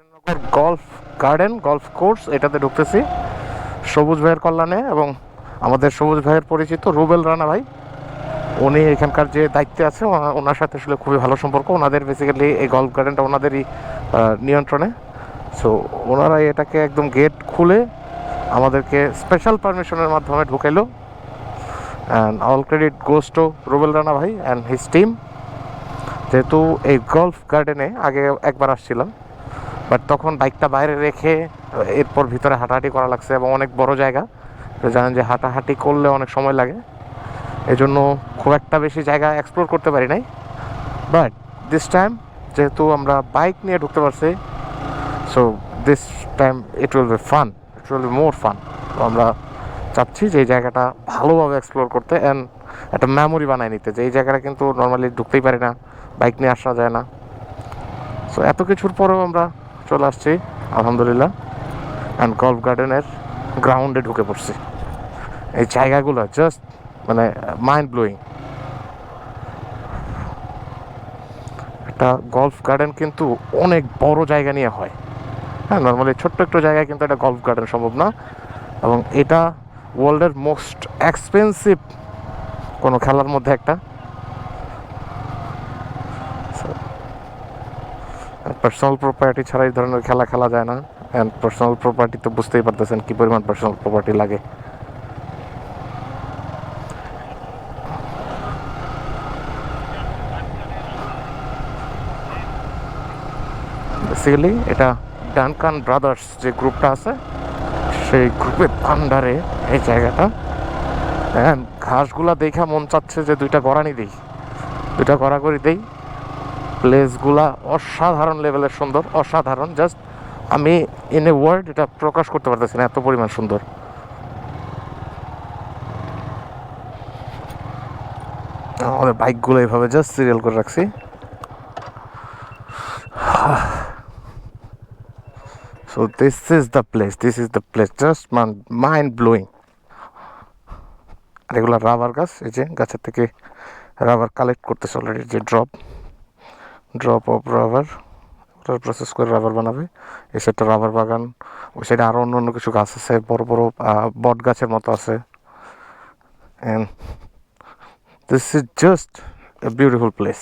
Hossainnagar golf garden, golf course, এটাতে ঢুকতেছি। সবুজ ভাইয়ের কল্যাণে এবং আমাদের সবুজ ভাইয়ের পরিচিত রুবেল রানা ভাই। উনি এখানকার যে দায়িত্বে আছে, ওনা- ওনার সাথে আসলে খুবই ভালো সম্পর্ক। ওনাদের বেসিক্যালি এই গলফ গার্ডেনটা ওনাদেরই নিয়ন্ত্রণে। সো ওনারা এটাকে একদম গেট খুলে আমাদেরকে স্পেশাল পারমিশনের মাধ্যমে ঢুকাইলো। And all credit goes to Rubel Rana ভাই অ্যান্ড হিজ টিম যেহেতু এই গলফ গার্ডেনে আগে একবার আসছিলাম। বাট তখন বাইকটা বাইরে রেখে, এরপর ভিতরে হাঁটাহাঁটি করা লাগছে এবং অনেক বড় জায়গা। তো জানেন যে হাঁটাহাঁটি করলে অনেক সময় লাগে। এই জন্য খুব একটা বেশি জায়গা এক্সপ্লোর করতে পারি নাই। বাট দিস টাইম যেহেতু আমরা বাইক নিয়ে ঢুকতে পারছি so this time it will be fun it will be more fun তো আমরা চাচ্ছি যে এই জায়গাটা ভালোভাবে এক্সপ্লোর করতে অ্যান্ড একটা মেমোরি বানায় নিতে, যে এই জায়গাটা কিন্তু নর্মালি ঢুকতেই পারি না, বাইক নিয়ে আসা যায় না। সো এত কিছুর পরেও আমরা চলে আসছি, আলহামদুলিল্লাহ। অ্যান্ড গল্ফ গার্ডেনের গ্রাউন্ডে ঢুকে পড়ছি। এই জায়গাগুলো জাস্ট মানে মাইন্ড ব্লোয়িং একটা গলফ গার্ডেন কিন্তু অনেক বড় জায়গা নিয়ে হয়। হ্যাঁ নর্মালি ছোট্ট একটু জায়গায় কিন্তু একটা গলফ গার্ডেন সম্ভব না। এবং এটা ওয়ার্ল্ডের মোস্ট এক্সপেন্সিভ কোনো খেলার মধ্যে একটা। পার্সোনাল প্রপার্টি ছাড়া এই ধরনের খেলা খেলা যায় না। অ্যান্ড পার্সোনাল প্রপার্টি তো বুঝতেই পারতেছেন কী পরিমাণ পার্সোনাল প্রপার্টি লাগে। বেসিক্যালি এটা ডানকান ব্রাদার্স যে গ্রুপটা আছে, সেই গ্রুপের আন্ডারে এই জায়গাটা। ঘাসগুলা দেখা মন চাচ্ছে যে দুইটা গড়ানি দিই। দুইটা গড়াগড়ি দেই। প্লেসগুলা অসাধারণ লেভেলের সুন্দর, অসাধারণ। জাস্ট আমি ইন এ ওয়ার্ড এটা প্রকাশ করতে পারতেছি না, এত পরিমাণ সুন্দর। আমাদের বাইকগুলো এইভাবে জাস্ট সিরিয়াল করে রাখছি। So this is the place this is the place just mind blowing আর এগুলো রাবার গাছ, এই যে গাছের থেকে রাবার কালেক্ট করতেছে অলরেডি যে ড্রপ ড্রপ অফ রাবার ওটা প্রসেস করে রাবার বানাবে। এই সাইডটা রাবার বাগান, ওই সাইডে আরও অন্য অন্য কিছু গাছ আছে, বড় বড় বট গাছের মতো আছে। And this is just a beautiful place